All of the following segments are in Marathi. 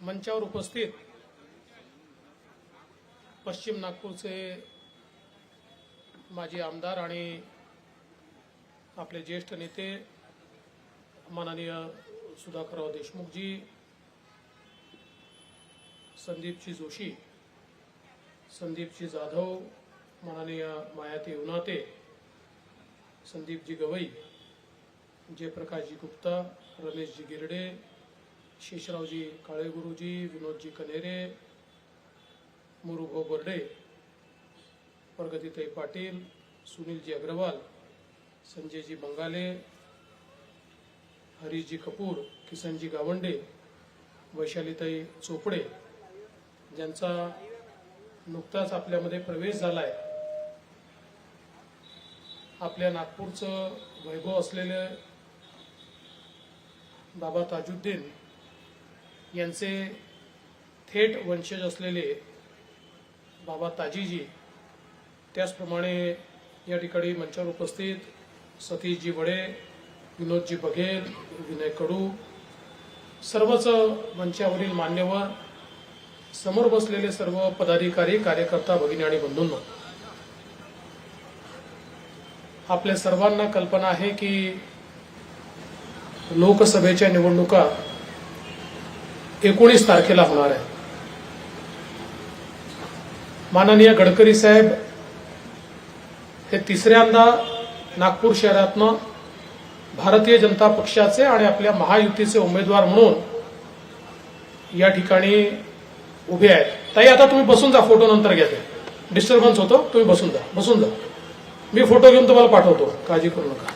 मंचावर उपस्थित पश्चिम नागपूरचे माजी आमदार आणि आपले ज्येष्ठ नेते माननीय सुधाकरराव देशमुखजी संदीपजी जोशी संदीपजी जाधव माननीय मायाती उनाते संदीपजी गवई जयप्रकाशजी गुप्ता रमेशजी गिरडे शेषरावजी काळेगुरुजी विनोदजी कनेरे मुरुभाऊ बर्डे प्रगतीताई पाटील सुनीलजी अग्रवाल संजयजी बंगाले हरीशजी कपूर किसनजी गावंडे वैशालीताई चोपडे ज्यांचा नुकताच आपल्यामध्ये प्रवेश झालाय. आपल्या नागपूरचं वैभव असलेले बाबा ताजुद्दीन यांचे थेट वंशज असलेले बाबा ताजीजी त्याचप्रमाणे या ठिकाणी मंचावर उपस्थित सतीशजी वडे विनोदजी बघेल विनय कडू सर्वच मंचावरील मान्यवर समोर बसलेले सर्व पदाधिकारी कार्यकर्ता भगिनी आणि बंधूंना आपल्या सर्वांना कल्पना आहे की लोकसभेच्या निवडणुका एकोणीस तारखेला होणार आहे. माननीय गडकरी साहेब हे तिसऱ्यांदा नागपूर शहरातनं भारतीय जनता पक्षाचे आणि आपल्या महायुतीचे उमेदवार म्हणून या ठिकाणी उभे आहेत. ताई आता तुम्ही बसून जा फोटो नंतर घ्या ते डिस्टर्बन्स होतो तुम्ही बसून जा बसून जा. मी फोटो घेऊन तुम्हाला पाठवतो काळजी करू नका.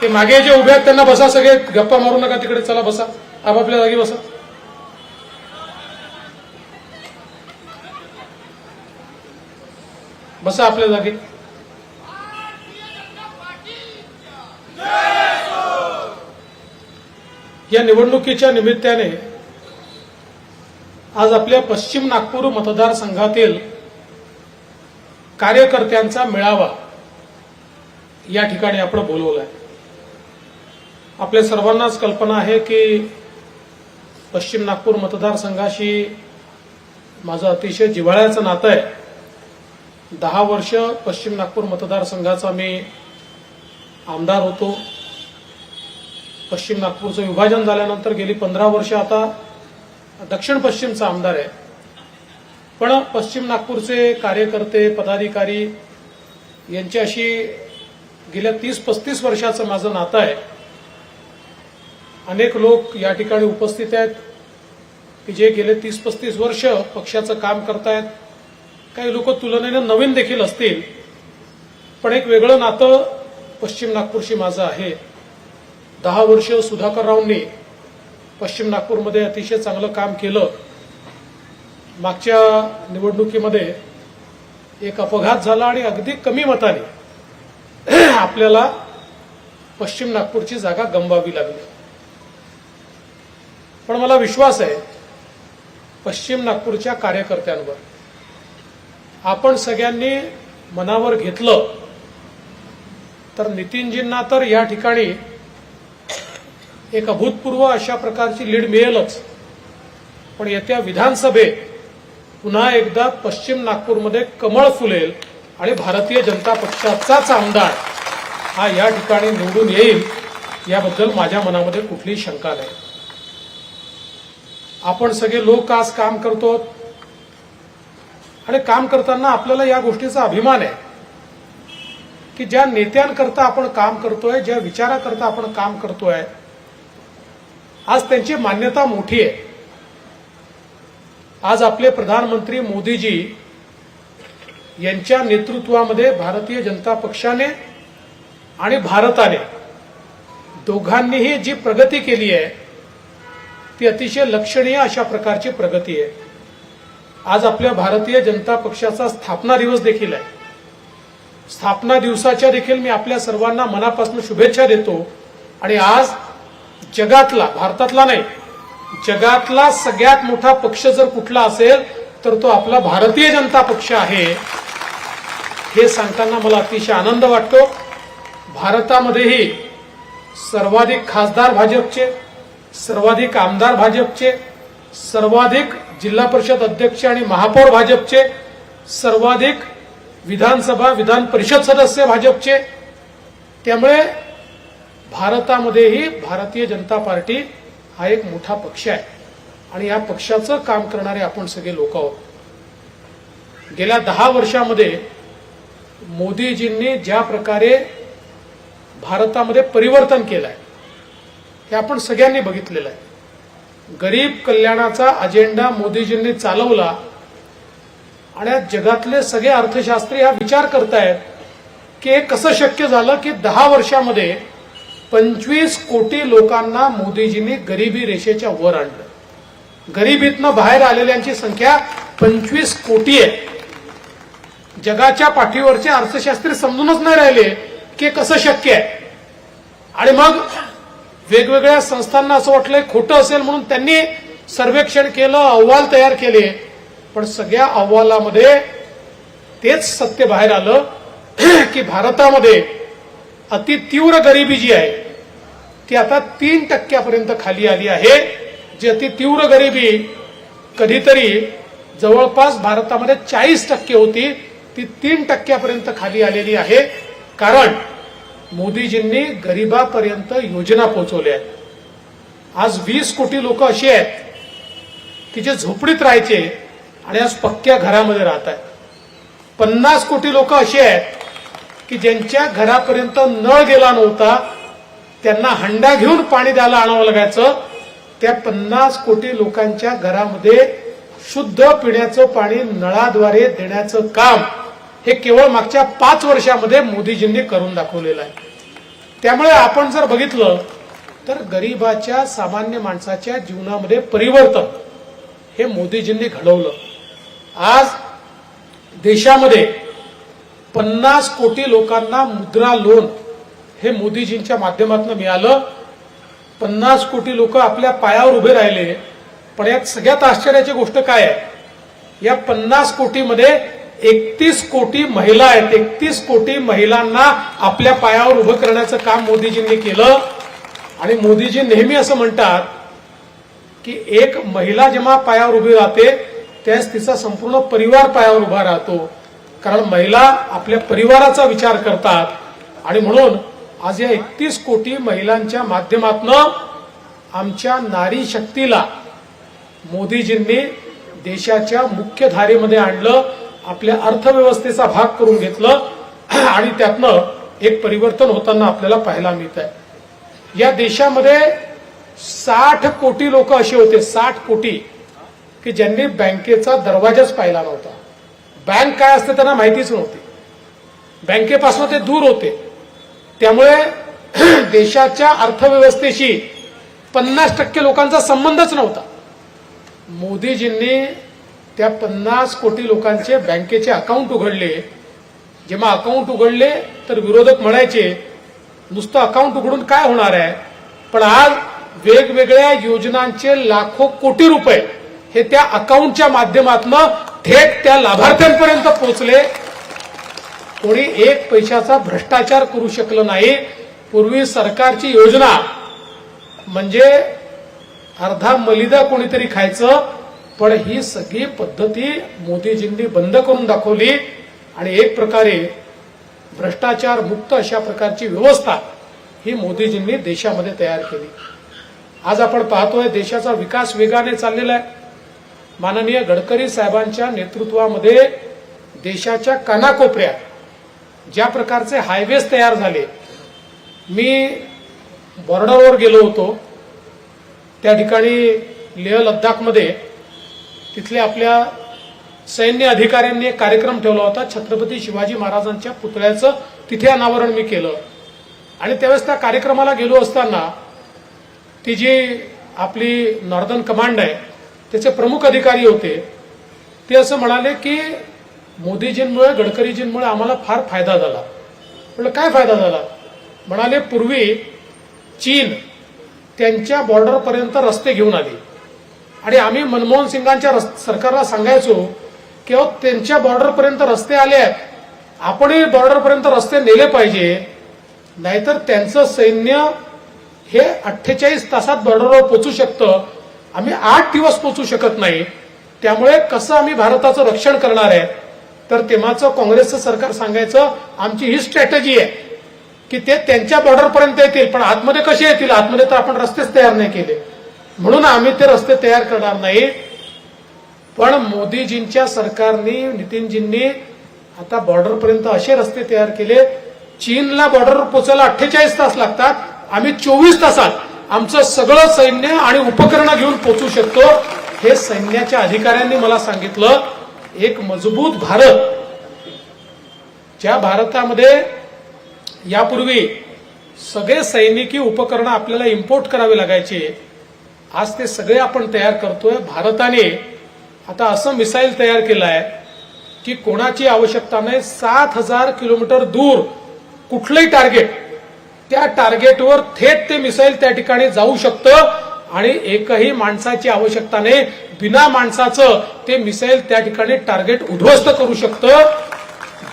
ते मागे जे उभे आहेत त्यांना बसा सगळे. गप्पा मारू नका तिकडे चला बसा. आपापल्या जागी बसा. बसा आपल्या जागी. या निवडणुकीच्या निमित्ताने आज आपल्या पश्चिम नागपूर मतदारसंघातील कार्यकर्त्यांचा मेळावा या ठिकाणी आपण बोलवलाय. आपल्या सर्वांनाच कल्पना आहे की पश्चिम नागपूर मतदारसंघाशी माझं अतिशय जिव्हाळ्याचं नातं आहे. दहा वर्ष पश्चिम नागपूर मतदारसंघाचा मी आमदार होतो. पश्चिम नागपूरचं विभाजन झाल्यानंतर गेली पंधरा वर्ष आता दक्षिण पश्चिमचा आमदार आहे. पण पश्चिम नागपूरचे कार्यकर्ते पदाधिकारी यांच्याशी गेल्या तीस पस्तीस वर्षाचं माझं नातं आहे. अनेक लोक या ठिकाणी उपस्थित आहेत की जे गेले तीस पस्तीस वर्ष पक्षाचं काम करतायत. काही लोक तुलनेनं नवीन देखील असतील. पण एक वेगळं नातं पश्चिम नागपूरशी माझं आहे. दहा वर्ष सुधाकररावनी पश्चिम नागपूरमध्ये अतिशय चांगलं काम केलं. मागच्या निवडणुकीमध्ये एक अपघात झाला आणि अगदी कमी मताने आपल्याला पश्चिम नागपूरची जागा गमवावी लागली. पण मला विश्वास आहे पश्चिम नागपूरच्या कार्यकर्त्यांवर. आपण सगळ्यांनी मनावर घेतलं तर नितीनजींना तर या ठिकाणी एक अभूतपूर्व अशा प्रकारची लीड मिळेलच. पण येत्या विधानसभेत पुन्हा एकदा पश्चिम नागपूरमध्ये कमळ फुलेल आणि भारतीय जनता पक्षाचाच आमदार हा या ठिकाणी निवडून येईल याबद्दल माझ्या मनामध्ये कुठलीही शंका नाही. आपण सगळे लोक आज काम करतो. आणि काम करताना आपल्याला या गोष्टीचा अभिमान आहे. की ज्या नेत्यांकरता आपण काम करतोय ज्या विचाराकरता आपण काम करतोय आज त्यांची मान्यता मोठी आहे. आज आपले प्रधानमंत्री मोदीजी यांच्या नेतृत्वामध्ये भारतीय जनता पक्षाने आणि भारताने दोघांनीही जी प्रगती केली आहे ती अतिशय लक्षणीय अशा प्रकारची प्रगती आहे. आज आपल्या भारतीय जनता पक्षाचा स्थापना दिवस देखील आहे. स्थापना दिवसाच्या देखील मी आपल्या सर्वांना मनापासून शुभेच्छा देतो. आणि आज जगातला भारतातला नाही जगातला सगळ्यात मोठा पक्ष जर कुठला असेल तर तो आपला भारतीय जनता पक्ष आहे. हे सांगताना मला अतिशय आनंद वाटतो. भारतामध्येही सर्वाधिक खासदार भाजपचे सर्वाधिक आमदार भाजपचे सर्वाधिक जिल्हा परिषद अध्यक्ष आणि महापौर भाजपचे सर्वाधिक विधानसभा विधान परिषद सदस्य भाजपचे. त्यामुळे भारतामध्येही भारतीय जनता पार्टी हा एक मोठा पक्ष आहे. आणि या पक्षाचं काम करणारे आपण सगळे लोक आहोत. गेल्या दहा वर्षामध्ये मोदीजींनी ज्या प्रकारे भारतामध्ये परिवर्तन केलं आहे हे आपण सगळ्यांनी बघितलेलं आहे. गरीब कल्याणाचा अजेंडा मोदीजींनी चालवला आणि जगातले सगळे अर्थशास्त्री हा विचार करतायत की हे कसं शक्य झालं की दहा वर्षामध्ये पंचवीस कोटी लोकांना मोदीजींनी गरिबी रेषेच्या वर आणलं. गरिबीतनं बाहेर आलेल्यांची संख्या पंचवीस कोटी आहे. जगाच्या पाठीवरचे अर्थशास्त्री समजूनच नाही राहिले की कसं शक्य आहे. आणि मग वेगवेगळ्या संस्थांना असं वाटलंय खोटं असेल म्हणून त्यांनी सर्वेक्षण केलं अहवाल तयार केले. पण सगळ्या अहवालामध्ये तेच सत्य बाहेर आलं की भारतामध्ये अति तीव्र गरिबी जी आहे ती आता तीन टक्क्यापर्यंत खाली आली आहे. जी अति तीव्र गरिबी कधीतरी जवळपास भारतामध्ये चाळीस टक्के होती ती तीन टक्क्यापर्यंत खाली आलेली आहे. कारण मोदीजींनी गरिबापर्यंत योजना पोहोचवल्या आहेत. आज वीस कोटी लोक अशी आहेत की जे झोपडीत राहायचे आणि आज पक्क्या घरामध्ये राहत आहेत. पन्नास कोटी लोक अशी आहेत की ज्यांच्या घरापर्यंत नळ गेला नव्हता त्यांना हंडा घेऊन पाणी द्यायला आणावं लागायचं त्या पन्नास कोटी लोकांच्या घरामध्ये शुद्ध पिण्याचं पाणी नळाद्वारे देण्याचं काम हे केवळ मागच्या पाच वर्षामध्ये मोदीजींनी करून दाखवलेलं आहे. त्यामुळे आपण जर बघितलं तर गरिबाच्या सामान्य माणसाच्या जीवनामध्ये परिवर्तन हे मोदीजींनी घडवलं. आज देशामध्ये पन्नास कोटी लोकांना मुद्रा लोन हे मोदीजींच्या माध्यमातून मिळालं. पन्नास कोटी लोक आपल्या पायावर उभे राहिले. पण यात सगळ्यात आश्चर्याची गोष्ट काय आहे? या पन्नास कोटीमध्ये एकतीस कोटी महिला आहेत. एकतीस कोटी महिलांना आपल्या पायावर उभं करण्याचं काम मोदीजींनी केलं. आणि मोदीजी नेहमी असं म्हणतात की एक महिला जेव्हा पायावर उभी राहते त्यास तिचा संपूर्ण परिवार पायावर उभा राहतो. कारण महिला आपल्या परिवाराचा विचार करतात. आणि म्हणून आज या एकतीस कोटी महिलांच्या माध्यमातनं आमच्या नारी शक्तीला मोदीजींनी देशाच्या मुख्य धारेमध्ये आणलं. आपल्या अर्थव्यवस्थेचा भाग करून घेतलं आणि त्यातनं एक परिवर्तन होताना आपल्याला पाहायला मिळत आहे या देशामध्ये साठ कोटी लोक असे होते साठ कोटी की ज्यांनी बँकेचा दरवाजाच पाहिला नव्हता. बँक काय असते त्यांना माहितीच नव्हती. बँकेपासून ते दूर होते. त्यामुळे देशाच्या अर्थव्यवस्थेशी पन्नास टक्के लोकांचा संबंधच नव्हता. मोदीजींनी त्या पन्नास कोटी लोकांचे बँकेचे अकाउंट उघडले. जेव्हा अकाउंट उघडले तर विरोधक म्हणायचे नुसतं अकाउंट उघडून काय होणार आहे? पण आज वेगवेगळ्या योजनांचे लाखो कोटी रुपये हे त्या अकाउंटच्या माध्यमातून थेट त्या लाभार्थ्यांपर्यंत पोहोचले. कोणी एक पैशाचा भ्रष्टाचार करू शकलं नाही. पूर्वी सरकारची योजना म्हणजे अर्धा मलिदा कोणीतरी खायचं पण ही सगळी पद्धती मोदीजींनी बंद करून दाखवली आणि एक प्रकारे भ्रष्टाचार मुक्त अशा प्रकारची व्यवस्था ही मोदीजींनी देशामध्ये तयार केली. आज आपण पाहतोय देशाचा विकास वेगाने चाललेला आहे. माननीय गडकरी साहेबांच्या नेतृत्वामध्ये देशाच्या कानाकोपऱ्यात ज्या प्रकारचे हायवेज तयार झाले मी बॉर्डरवर गेलो होतो. त्या ठिकाणी लेह लद्दाखमध्ये तिथल्या आपल्या सैन्य अधिकाऱ्यांनी एक कार्यक्रम ठेवला होता छत्रपती शिवाजी महाराजांच्या पुतळ्याचं. तिथे अनावरण मी केलं. आणि त्यावेळेस त्या कार्यक्रमाला गेलो असताना ती जी आपली नॉर्दर्न कमांड आहे त्याचे प्रमुख अधिकारी होते. ते असं म्हणाले की मोदीजींमुळे गडकरीजींमुळे आम्हाला फार फायदा झाला. म्हटलं काय फायदा झाला? म्हणाले पूर्वी चीन त्यांच्या बॉर्डरपर्यंत रस्ते घेऊन आली. आणि आम्ही मनमोहन सिंगांच्या सरकारला सांगायचो की अहो त्यांच्या बॉर्डरपर्यंत रस्ते आले आहेत. आपणही बॉर्डरपर्यंत रस्ते नेले पाहिजे. नाहीतर त्यांचं सैन्य हे अठ्ठेचाळीस तासात बॉर्डरवर पोचू शकतं. आम्ही आठ दिवस पोचू शकत नाही. त्यामुळे कसं आम्ही भारताचं रक्षण करणार आहे? तर तेव्हाचं काँग्रेसचं सरकार सांगायचं आमची ही स्ट्रॅटेजी आहे की ते त्यांच्या बॉर्डरपर्यंत येतील पण आतमध्ये कसे येतील? आतमध्ये तर आपण रस्तेच तयार नाही केले. म्हणून आम्ही ते रस्ते तयार करणार नाही. पण मोदीजींच्या सरकारने नितीनजींनी आता बॉर्डरपर्यंत असे रस्ते तयार केले. चीनला बॉर्डरवर पोचायला अठ्ठेचाळीस तास लागतात. आम्ही चोवीस तासात आमचं सगळं सैन्य आणि उपकरणं घेऊन पोचू शकतो हे सैन्याच्या अधिकाऱ्यांनी मला सांगितलं. एक मजबूत भारत ज्या भारतामध्ये यापूर्वी सगळे सैनिकी उपकरणं आपल्याला इम्पोर्ट करावे लागायचे आज ते सगळे आपण तयार करतोय. भारताने आता असं मिसाईल तयार केलं आहे की कोणाची आवश्यकता नाही. सात हजार किलोमीटर दूर कुठलंही टार्गेट त्या टार्गेटवर थेट ते मिसाईल त्या ठिकाणी जाऊ शकतं आणि एकही माणसाची आवश्यकता नाही. बिना माणसाचं ते मिसाईल त्या ठिकाणी टार्गेट उद्ध्वस्त करू शकतं.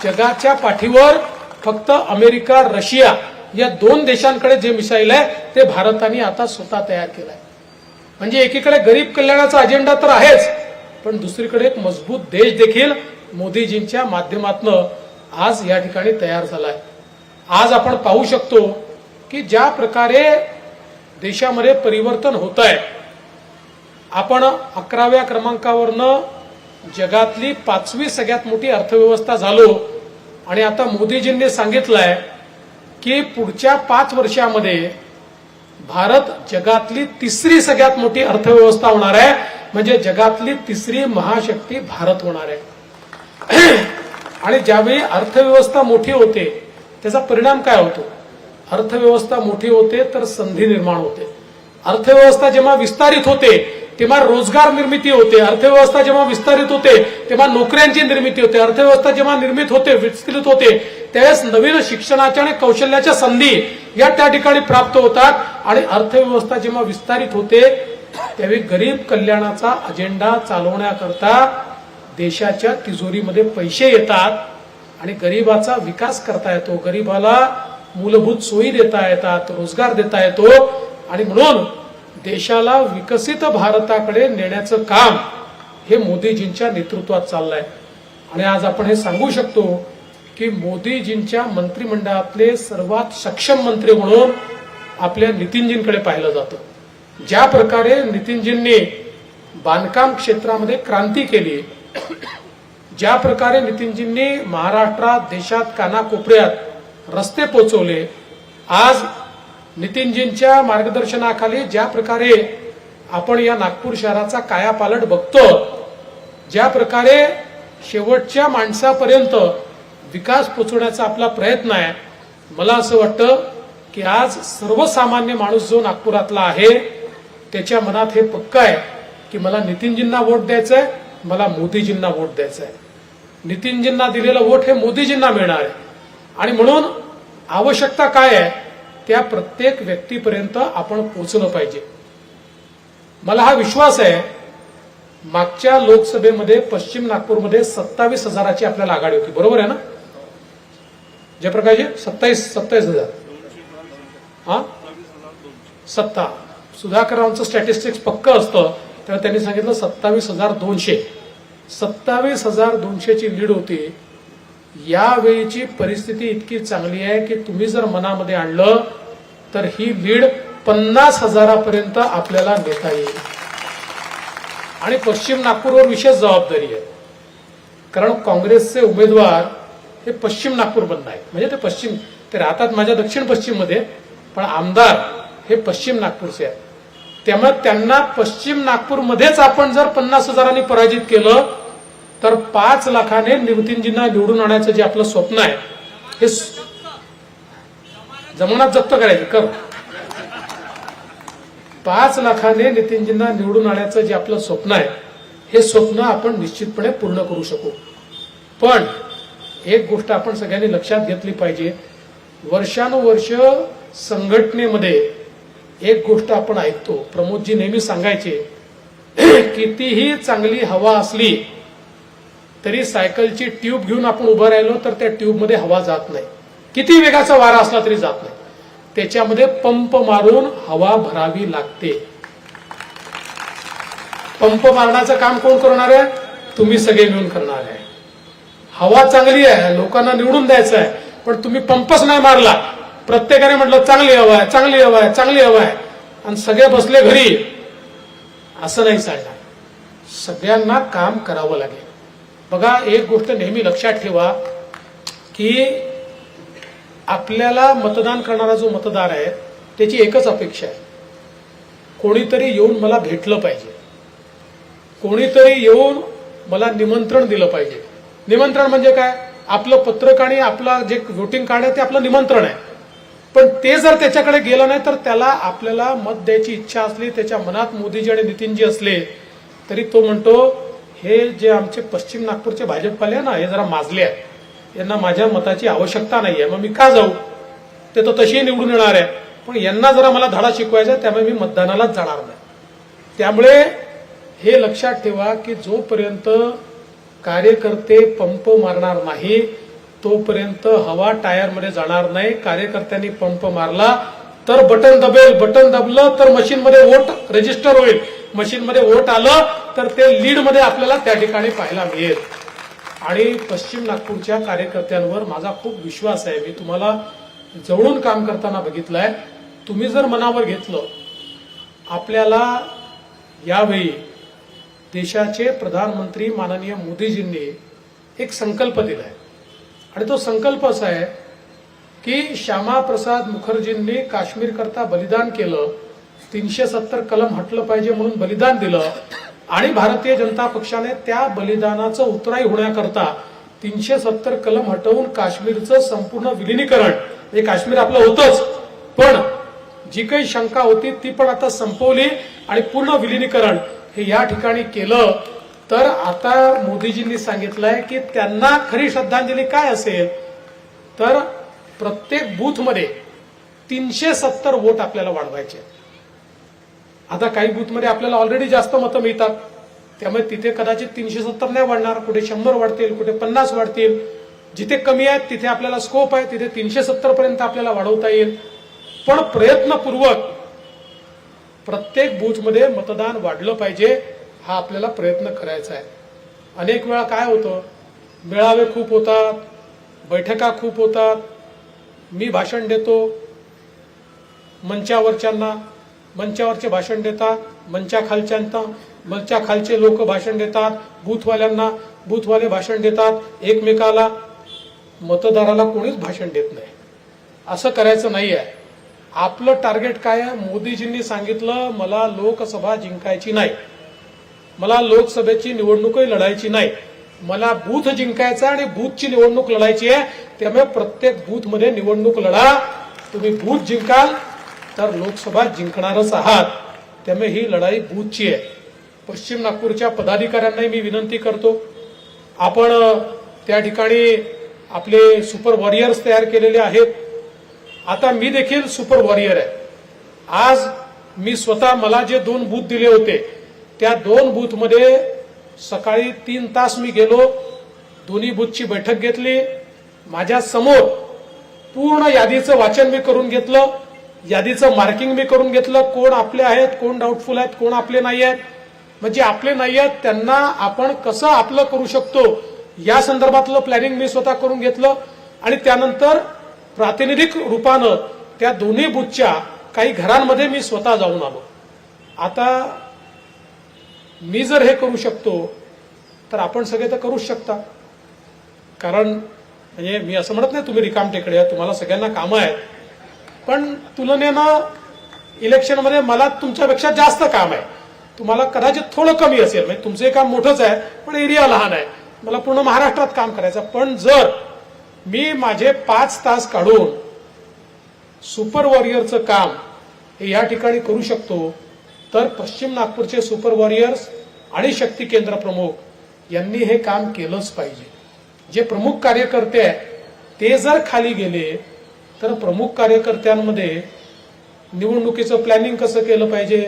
जगाच्या पाठीवर फक्त अमेरिका रशिया या दोन देशांकडे जे मिसाईल आहे ते भारताने आता स्वतः तयार केलं आहे म्हणजे एकीकडे गरीब कल्याणाचा अजेंडा तर आहेच पण दुसरीकडे एक मजबूत देश देखील मोदीजींच्या माध्यमातून आज या ठिकाणी तयार झालाय. आज आपण पाहू शकतो की ज्या प्रकारे देशामध्ये परिवर्तन होत आहे आपण अकराव्या क्रमांकावरनं जगातली पाचवी सगळ्यात मोठी अर्थव्यवस्था झालो आणि आता मोदीजींनी सांगितलंय की पुढच्या पाच वर्षामध्ये भारत जगातली तिसरी सगळ्यात मोठी अर्थव्यवस्था होणार आहे. म्हणजे जगातली तिसरी महाशक्ती भारत होणार आहे. आणि ज्यावेळी अर्थव्यवस्था मोठी होते त्याचा परिणाम काय होतो? अर्थव्यवस्था मोठी होते तर संधी निर्माण होते. अर्थव्यवस्था जेव्हा विस्तारित होते तेव्हा रोजगार निर्मिती होते. अर्थव्यवस्था जेव्हा विस्तारित होते तेव्हा नोकऱ्यांची निर्मिती होते. अर्थव्यवस्था जेव्हा निर्मित होते विस्तृत होते त्यावेळेस नवीन शिक्षणाच्या आणि कौशल्याच्या संधी या त्या ठिकाणी प्राप्त होतात. आणि अर्थव्यवस्था जेव्हा विस्तारित होते त्यावेळी गरीब कल्याणाचा अजेंडा चालवण्याकरता देशाच्या तिजोरीमध्ये पैसे येतात आणि गरिबाचा विकास करता येतो. गरिबाला मूलभूत सोयी देता येतात रोजगार देता येतो आणि म्हणून देशाला विकसित भारताकडे नेण्याचं काम हे मोदीजींच्या नेतृत्वात चाललंय. आणि आज आपण हे सांगू शकतो की मोदीजींच्या मंत्रिमंडळातले सर्वात सक्षम मंत्री म्हणून आपल्या नितीनजींकडे पाहिलं जातं. ज्या प्रकारे नितीनजींनी बांधकाम क्षेत्रामध्ये क्रांती केली ज्या प्रकारे नितीनजींनी महाराष्ट्रात देशात कानाकोपऱ्यात रस्ते पोचवले आज नितीनजींच्या मार्गदर्शनाखाली ज्या प्रकारे आपण या नागपूर शहराचा कायापालट बघतो ज्या प्रकारे शेवटच्या माणसापर्यंत विकास पोचवण्याचा आपला प्रयत्न आहे मला असं वाटतं की आज सर्वसामान्य माणूस जो नागपुरातला आहे त्याच्या मनात हे पक्क आहे की मला नितीनजींना वोट द्यायचंय मला मोदीजींना वोट द्यायचंय. नितीनजींना दिलेलं वोट हे मोदीजींना मिळणार आहे. आणि म्हणून आवश्यकता काय आहे त्या प्रत्येक व्यक्तीपर्यंत आपण पोहोचलं पाहिजे. मला हा विश्वास आहे मागच्या लोकसभेमध्ये पश्चिम नागपूरमध्ये सत्तावीस हजाराची आपल्याला आघाडी होती. बरोबर आहे ना? जयप्रकाशजी सत्तावीस सत्तावीस हजार. हा? सत्ता. सुधाकरांचं स्टॅटिस्टिक्स पक्क असतं. तेव्हा त्यांनी सांगितलं सत्तावीस हजार दोनशे. सत्तावीस हजार दोनशेची लीड होती. यावेळीची परिस्थिती इतकी चांगली आहे की तुम्ही जर मनामध्ये आणलं तर ही लीड पन्नास हजारापर्यंत आपल्याला नेता येईल. आणि पश्चिम नागपूरवर विशेष जबाबदारी आहे. कारण काँग्रेसचे उमेदवार हे पश्चिम नागपूर बंद आहेत. म्हणजे ते पश्चिम ते राहतात माझ्या दक्षिण पश्चिममध्ये. पण आमदार हे पश्चिम नागपूरचे आहेत. त्यामुळे त्यांना पश्चिम नागपूरमध्येच आपण जर पन्नास हजारांनी पराजित केलं तर पाच लाखाने निवतीनजींना निवडून आणायचं जे आपलं स्वप्न आहे हे जमानात जप्त करायचं कर. पाच लाखाने नितीनजींना निवडून आणायचं जे आपलं स्वप्न आहे हे स्वप्न आपण निश्चितपणे पूर्ण करू शकू. पण एक गोष्ट आपण सगळ्यांनी लक्षात घेतली पाहिजे वर्षानुवर्ष संघटनेमध्ये एक गोष्ट आपण ऐकतो. प्रमोदजी नेहमी सांगायचे कितीही चांगली हवा असली तरी सायकलची ट्यूब घेऊन आपण उभं राहिलो तर त्या ट्यूबमध्ये हवा जात नाही. किती वेगाचा वारा असला तरी जात नाही. त्याच्यामध्ये पंप मारून हवा भरावी लागते. पंप मारण्याचं काम कोण करणार आहे? तुम्ही सगळे मिळून करणार आहे. हवा चांगली आहे लोकांना निवडून द्यायचं आहे पण तुम्ही पंपच नाही मारला. प्रत्येकाने म्हटलं चांगली हवा आहे चांगली हवा आहे चांगली हवा आहे. आणि सगळे बसले घरी. असं नाही चालणार. सगळ्यांना काम करावं लागेल. बघा एक गोष्ट नेहमी लक्षात ठेवा की आपल्याला मतदान करणारा जो मतदार आहे त्याची एकच अपेक्षा आहे. कोणीतरी येऊन मला भेटलं पाहिजे. कोणीतरी येऊन मला निमंत्रण दिलं पाहिजे. निमंत्रण म्हणजे काय? आपलं पत्रक आणि आपलं जे व्होटिंग कार्ड आहे ते आपलं निमंत्रण आहे. पण ते जर त्याच्याकडे गेलं नाही तर त्याला आपल्याला मत द्यायची इच्छा असली त्याच्या मनात मोदीजी आणि नितीनजी असले तरी तो म्हणतो हे जे आमचे पश्चिम नागपूरचे भाजपवाले आहे ना हे जरा माजले आहेत. यांना माझ्या मताची आवश्यकता नाही आहे मग मी का जाऊ? ते तर तशीही निवडून येणार आहे पण यांना जरा मला धडा शिकवायचा आहे त्यामुळे मी मतदानालाच जाणार नाही. त्यामुळे हे लक्षात ठेवा की जोपर्यंत कार्यकर्ते पंप मारणार नाही तोपर्यंत हवा टायरमध्ये जाणार नाही. कार्यकर्त्यांनी पंप मारला तर बटन दबेल. बटन दबलं तर मशीनमध्ये वोट रजिस्टर होईल. मशीनमध्ये वोट आलं तर ते लीडमध्ये आपल्याला त्या ठिकाणी पाहायला मिळेल. आणि पश्चिम नागपूरच्या कार्यकर्त्यांवर माझा खूप विश्वास आहे. मी तुम्हाला जवळून काम करताना बघितलंय. तुम्ही जर मनावर घेतलं आपल्याला यावेळी देशाचे प्रधानमंत्री माननीय मोदीजींनी एक संकल्प दिलाय. आणि तो संकल्प असा आहे की श्यामाप्रसाद मुखर्जींनी काश्मीर करता बलिदान केलं तीनशे सत्तर कलम हटलं पाहिजे म्हणून बलिदान दिलं आणि भारतीय जनता पक्षाने त्या बलिदानाचं उतराई होण्याकरता तीनशे सत्तर कलम हटवून काश्मीरचं संपूर्ण विलिनीकरण हे काश्मीर आपलं होतंच पण जी काही शंका होती ती पण आता संपवली आणि पूर्ण विलिनीकरण हे या ठिकाणी केलं. तर आता मोदीजींनी सांगितलंय की त्यांना खरी श्रद्धांजली काय असेल? तर प्रत्येक बूथमध्ये तीनशे सत्तर वोट आपल्याला वाढवायचे आता काही बूथमध्ये आपल्याला ऑलरेडी जास्त मतं मिळतात. त्यामुळे तिथे कदाचित तीनशे सत्तर नाही वाढणार कुठे शंभर वाढतील कुठे पन्नास वाढतील. जिथे कमी आहेत तिथे आपल्याला स्कोप आहे तिथे तीनशे सत्तर पर्यंत आपल्याला वाढवता येईल. पण प्रयत्नपूर्वक प्रत्येक बूथमध्ये मतदान वाढलं पाहिजे. हा आपल्याला प्रयत्न करायचा आहे. अनेक वेळा काय होतं? मेळावे खूप होतात बैठका खूप होतात. मी भाषण देतो मंचावरच्यांना. मंचावरचे भाषण देतात मंचाखालच्यांना मंचाखालचे लोक भाषण देतात बूथवाल्यांना. बूथवाले भाषण देतात एकमेकाला. मतदाराला कोणीच भाषण देत नाही. असं करायचं नाही आहे. आपलं टार्गेट काय आहे? मोदीजींनी सांगितलं मला लोकसभा जिंकायची नाही. मला लोकसभेची निवडणूकही लढायची नाही. मला बूथ जिंकायचा आणि बूथची निवडणूक लढायची आहे. त्यामुळे प्रत्येक बूथमध्ये निवडणूक लढा. तुम्ही बूथ जिंकाल तर लोकसभा जिंकणारच आहात. त्यामुळे ही लढाई बूथची आहे. पश्चिम नागपूरच्या पदाधिकाऱ्यांनाही मी विनंती करतो. आपण त्या ठिकाणी आपले सुपर वॉरियर्स तयार केलेले आहेत. आता मी देखील सुपर वॉरियर आहे. आज मी स्वतः मला जे दोन बूथ दिले होते त्या दोन बूथमध्ये सकाळी तीन तास मी गेलो दोन्ही बूथची बैठक घेतली. माझ्यासमोर पूर्ण यादीचं वाचन मी करून घेतलं यादीचं मार्किंग मी करून घेतलं. कोण आपले आहेत कोण डाऊटफुल आहेत कोण आपले नाही आहेत. म्हणजे आपले नाही आहेत त्यांना आपण कसं आपलं करू शकतो या संदर्भातलं प्लॅनिंग मी स्वतः करून घेतलं. आणि त्यानंतर प्रातिनिधिक रूपानं त्या दोन्ही बूथच्या काही घरांमध्ये मी स्वतः जाऊन आलो. आता मी जर हे करू शकतो तर आपण सगळे तर करूच शकता. कारण म्हणजे मी असं म्हणत नाही तुम्ही रिकाम टेकडे आहे, तुम्हाला सगळ्यांना कामं आहेत. पण तुलनेनं इलेक्शनमध्ये मला तुमच्यापेक्षा जास्त काम आहे. तुम्हाला कदाचित थोडं कमी असेल. म्हणजे तुमचं हे काम मोठंच आहे पण एरिया लहान आहे. मला पूर्ण महाराष्ट्रात काम करायचं आहे. पण जर मी माझे पाच तास काढून सुपर वॉरियरचं काम हे या ठिकाणी करू शकतो तर पश्चिम नागपूरचे सुपर वॉरियर्स आणि शक्ती केंद्र प्रमुख यांनी हे काम केलंच पाहिजे. जे प्रमुख कार्यकर्ते आहेत ते जर खाली गेले तर प्रमुख कार्यकर्त्यांमध्ये निवडणुकीचं प्लॅनिंग कसं केलं पाहिजे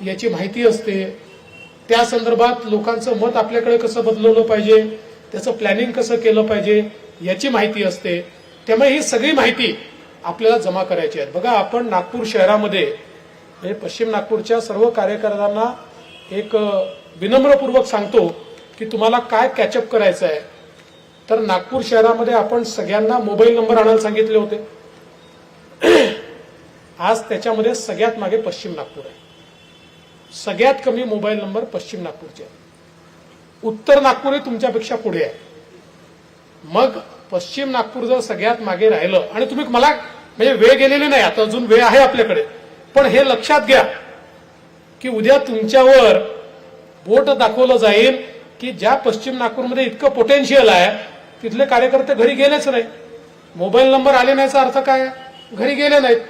याची माहिती असते. त्या संदर्भात लोकांचं मत आपल्याकडे कसं बदलवलं पाहिजे त्याचं प्लॅनिंग कसं केलं पाहिजे याची माहिती असते. त्यामुळे ही सगळी माहिती आपल्याला जमा करायची आहेत बघा आपण नागपूर शहरामध्ये म्हणजे पश्चिम नागपूरच्या सर्व कार्यकर्त्यांना एक विनम्रपूर्वक सांगतो की तुम्हाला काय कॅचअप करायचं आहे. तर नागपूर शहरामध्ये आपण सगळ्यांना मोबाईल नंबर आणायला सांगितले होते. आज त्याच्यामध्ये सगळ्यात मागे पश्चिम नागपूर आहे. सगळ्यात कमी मोबाईल नंबर पश्चिम नागपूरचे आहे उत्तर नागपूर हे तुमच्यापेक्षा पुढे आहे. मग पश्चिम नागपूर जर सगळ्यात मागे राहिलं आणि तुम्ही मला म्हणजे वेळ गेलेली नाही आता अजून वेळ आहे आपल्याकडे. पण हे लक्षात घ्या की उद्या तुमच्यावर बोट दाखवलं जाईल की ज्या पश्चिम नागपूरमध्ये इतकं पोटेन्शियल आहे तिथले कार्यकर्ते घरी गेलेच नाही मोबाईल नंबर आले नाहीचा अर्थ काय? घरी गेले नाहीत.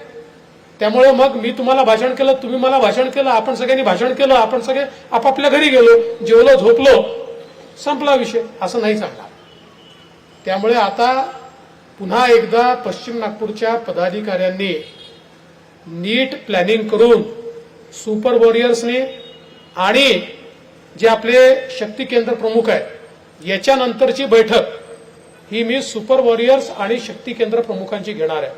त्यामुळे मग मी तुम्हाला भाषण केलं तुम्ही मला भाषण केलं आपण सगळ्यांनी भाषण केलं आपण सगळे आपापल्या घरी गेलो जेवलो झोपलो संपला विषय. असं नाही चालणार. त्यामुळे आता पुन्हा एकदा पश्चिम नागपूरच्या पदाधिकाऱ्यांनी नीट प्लॅनिंग करून सुपर वॉरियर्सने आणि जे आपले शक्ती केंद्र प्रमुख आहेत याच्यानंतरची बैठक ही मी सुपर वॉरियर्स आणि शक्ती केंद्र प्रमुखांची घेणार आहे.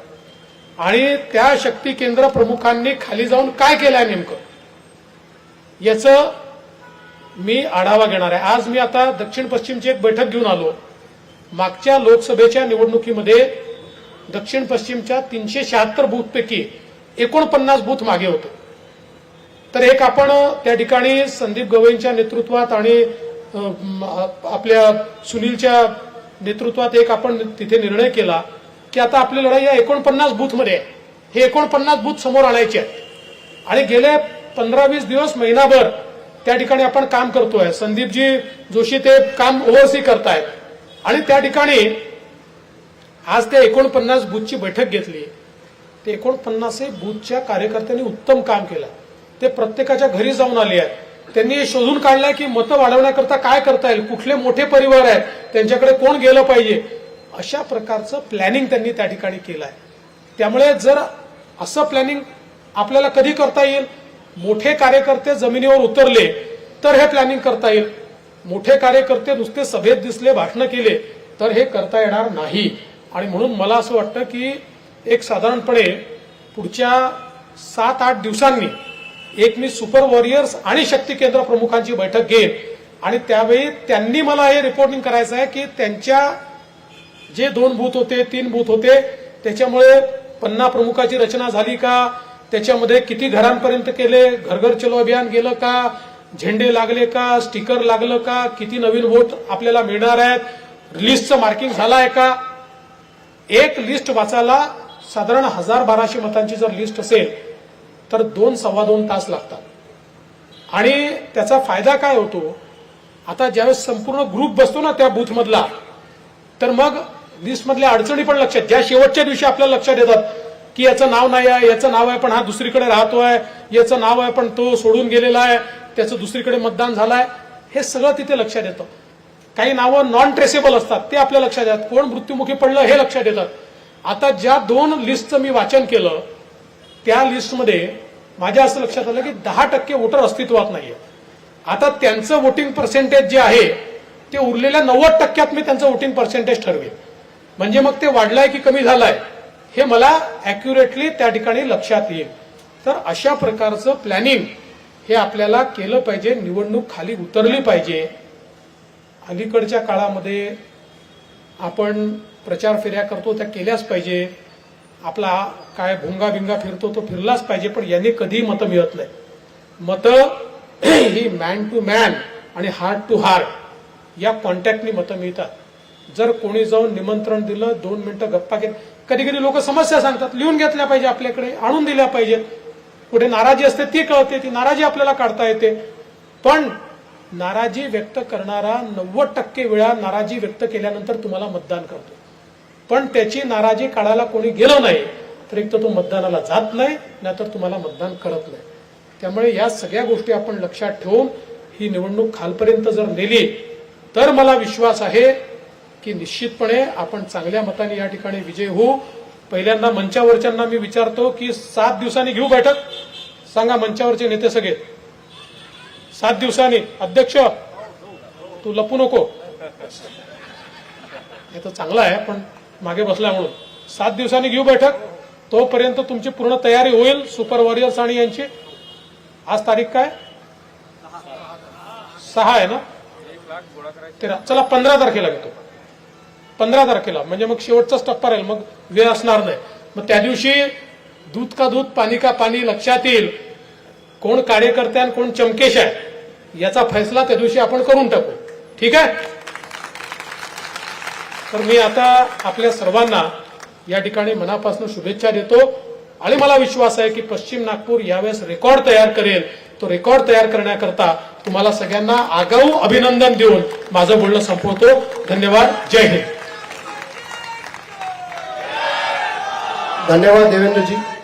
आणि त्या शक्ती केंद्र प्रमुखांनी खाली जाऊन काय केलंय नेमकं? याचं मी आढावा घेणार आहे. आज मी आता दक्षिण पश्चिमची एक बैठक घेऊन आलो. मागच्या लोकसभेच्या निवडणुकीमध्ये दक्षिण पश्चिमच्या तीनशे शहात्तर बूथपैकी एकोणपन्नास बूथ मागे होते. तर एक आपण त्या ठिकाणी संदीप गवईंच्या नेतृत्वात आणि आपल्या सुनीलच्या नेतृत्वात एक आपण तिथे निर्णय केला की आता आपली लढाई या एकोणपन्नास बूथमध्ये आहे. हे एकोणपन्नास बूथ समोर आणायचे आहेत. आणि गेले पंधरा वीस दिवस महिनाभर त्या ठिकाणी आपण काम करतोय. संदीपजी जोशी ते काम ओव्हरसी करतायत. आणि त्या ठिकाणी आज त्या एकोणपन्नास बूथची बैठक घेतली. ते एकोणपन्नास बूथच्या कार्यकर्त्यांनी उत्तम काम केलं. ते प्रत्येकाच्या घरी जाऊन आले आहेत. त्यांनी हे शोधून काढलंय की मतं वाढवण्याकरता काय करता येईल? कुठले मोठे परिवार आहेत? त्यांच्याकडे कोण गेलं पाहिजे? अशा प्रकारचं प्लॅनिंग त्यांनी त्या ठिकाणी केलं आहे त्यामुळे जर असं प्लॅनिंग आपल्याला कधी करता येईल? मोठे कार्यकर्ते जमिनीवर उतरले तर हे प्लॅनिंग करता येईल. मोठे कार्यकर्ते नुसते सभेत दिसले भाषणं केले तर हे करता येणार नाही. आणि म्हणून मला असं वाटतं की एक साधारणपणे पुढच्या सात आठ दिवसांनी एक मी सुपर वॉरियर्स आणि शक्ती केंद्र प्रमुखांची बैठक घेईन. आणि त्यावेळी त्यांनी मला हे रिपोर्टिंग करायचं आहे की त्यांच्या जे दोन बूथ होते तीन बूथ होते त्याच्यामुळे पन्ना प्रमुखाची रचना झाली का? त्याच्यामध्ये किती घरांपर्यंत केले? घर चलो अभियान गेलं का? झेंडे लागले का? स्टिकर लागलं का? किती नवीन वोट आपल्याला मिळणार आहेत? लिस्टचं मार्किंग झालं आहे का? एक लिस्ट वाचायला साधारण हजार बाराशे मतांची जर लिस्ट असेल तर दोन सव्वा दोन तास लागतात. आणि त्याचा फायदा काय होतो? आता ज्यावेळेस संपूर्ण ग्रुप बसतो ना त्या बूथमधला तर मग लिस्टमधल्या अडचणी पण लक्षात. ज्या शेवटच्या दिवशी आपल्याला लक्षात येतात की याचं नाव नाही आहे याचं नाव आहे पण हा दुसरीकडे राहतो आहे याचं नाव आहे पण तो सोडून गेलेला आहे त्याचं दुसरीकडे मतदान झालंय हे सगळं तिथे लक्षात येतं. काही नावं नॉन ट्रेसेबल असतात ते आपल्या लक्षात येतात. कोण मृत्युमुखी पडलं हे लक्षात येतात आता ज्या दोन लिस्टचं मी वाचन केलं त्या लिस्टमध्ये माझ्या असं लक्षात आलं की दहा टक्के वोटर अस्तित्वात नाहीये. आता त्यांचं वोटिंग पर्सेंटेज जे आहे ते उरलेल्या नव्वद टक्क्यात मी त्यांचं वोटिंग पर्सेंटेज ठरवेल म्हणजे मग ते वाढलंय की कमी झालंय हे मला अॅक्युरेटली त्या ठिकाणी लक्षात येईल. तर अशा प्रकारचं प्लॅनिंग हे आपल्याला केलं पाहिजे निवडणूक खाली उतरली पाहिजे. अलीकडच्या काळामध्ये आपण प्रचार फेऱ्या करतो त्या केल्याच पाहिजे. आपला काय भुंगा बिंगा फिरतो तो फिरलाच पाहिजे पण यांनी कधीही मतं मिळत नाही. मतं ही मॅन टू मॅन आणि हार्ट टू हार्ट या कॉन्टॅक्टनी मतं मिळतात. जर कोणी जाऊन निमंत्रण दिलं दोन मिनिटं गप्पा घेत कधी कधी लोक समस्या सांगतात लिहून घेतल्या पाहिजे आपल्याकडे आणून दिल्या पाहिजेत कुठे नाराजी असते ती कळते ती नाराजी आपल्याला काढता येते. पण नाराजी व्यक्त करणारा नव्वद टक्के वेळा नाराजी व्यक्त केल्यानंतर तुम्हाला मतदान करतो. पण त्याची नाराजी काढायला कोणी गेलं नाही तर एक तर तो मतदानाला जात नाही नाहीतर तुम्हाला मतदान करत नाही. त्यामुळे या सगळ्या गोष्टी आपण लक्षात ठेवून ही निवडणूक खालपर्यंत जर नेली तर मला विश्वास आहे की निश्चितपणे आपण चांगल्या मताने या ठिकाणी विजय होऊ. पहिल्यांदा मंचावरच्यांना मी विचारतो की सात दिवसांनी घेऊ बैठक? सांगा मंचावरचे नेते सगळे. सात दिवसांनी. अध्यक्ष तू लपू नको. हे तर चांगलं आहे पण मागे बसला म्हणून. सात दिवसांनी घेऊ बैठक. तोपर्यंत तुमची पूर्ण तयारी होईल. सुपर वॉरियर्स आणि यांची. आज तारीख काय? सहा आहे ना? तेरा. चला पंधरा तारखेला घेतो. पंधरा तारखेला. म्हणजे मग शेवटचाच टप्पा राहील मग वेळ असणार नाही. मग त्या दिवशी दूध का दूध पाणी का पाणी लक्षात येईल. कोण कार्यकर्ते आणि कोण चमकेश आहे याचा फैसला त्या दिवशी आपण करून टाकू. ठीक आहे? तर मी आता आपल्या सर्वांना या ठिकाणी मनापासून शुभेच्छा देतो. आणि मला विश्वास आहे की पश्चिम नागपूर यावेळेस रेकॉर्ड तयार करेल. तो रेकॉर्ड तयार करण्याकरता तुम्हाला सगळ्यांना आगाऊ अभिनंदन देऊन माझं बोलणं संपवतो. धन्यवाद. जय हिंद. धन्यवाद देवेंद्रजी.